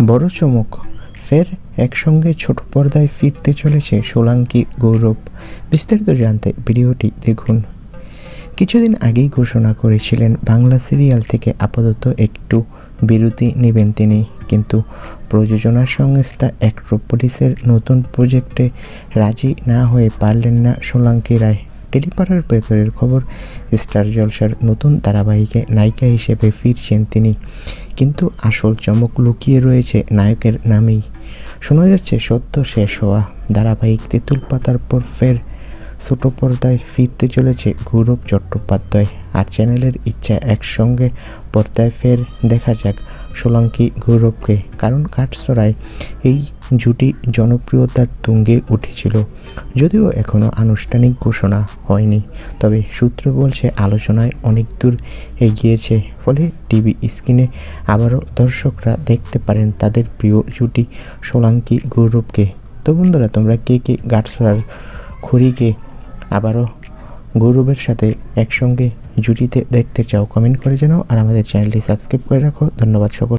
বড় চমক। ফের একসঙ্গে ছোট পর্দায় ফিরতে চলেছে সোলাঙ্কি গৌরব। বিস্তারিত জানতে ভিডিওটি দেখুন। কিছুদিন আগেই ঘোষণা করেছিলেন বাংলা সিরিয়াল থেকে আপাতত একটু বিরতি নেবেন তিনি। কিন্তু প্রযোজনা সংস্থা অ্যাক্রোপলিসের নতুন প্রজেক্টে রাজি না হয়ে পারলেন না সোলাঙ্কি রায়। টেলিপাড়ার ভেতরের খবর, স্টার জলসার নতুন ধারাবাহিকে নায়িকা হিসেবে ফিরছেন তিনি। কিন্তু আসল চমক লুকিয়ে রয়েছে নায়কের নামেই। শোনা যাচ্ছে সত্য শেষ হওয়া ধারাবাহিক তেঁতুল পাতার পর ফের ছোট পর্দায় ফিরতে চলেছে গৌরব চট্টোপাধ্যায়। আর চ্যানেলের ইচ্ছা একসঙ্গে পর্দায় ফের দেখা যাক সোলাঙ্কি গৌরবকে, কারণ কাঠসরায় এই জুটি জনপ্রিয়তার তুঙ্গে উঠেছিল, যদিও এখনও আনুষ্ঠানিক ঘোষণা হয়নি। তবে সূত্র বলছে, আলোচনায় অনেক দূর এগিয়েছে, ফলে টিভি স্ক্রিনে আবারও দর্শকরা দেখতে পারেন তাদের প্রিয় জুটি সোলাঙ্কি গৌরবকে। তো বন্ধুরা, তোমরা কে কে গাটসরার খড়িকে আবারও গৌরবের সাথে একসঙ্গে জুটিতে দেখতে চাও কমেন্ট করে জানাও, আর আমাদের চ্যানেলটি সাবস্ক্রাইব করে রাখো। ধন্যবাদ সকল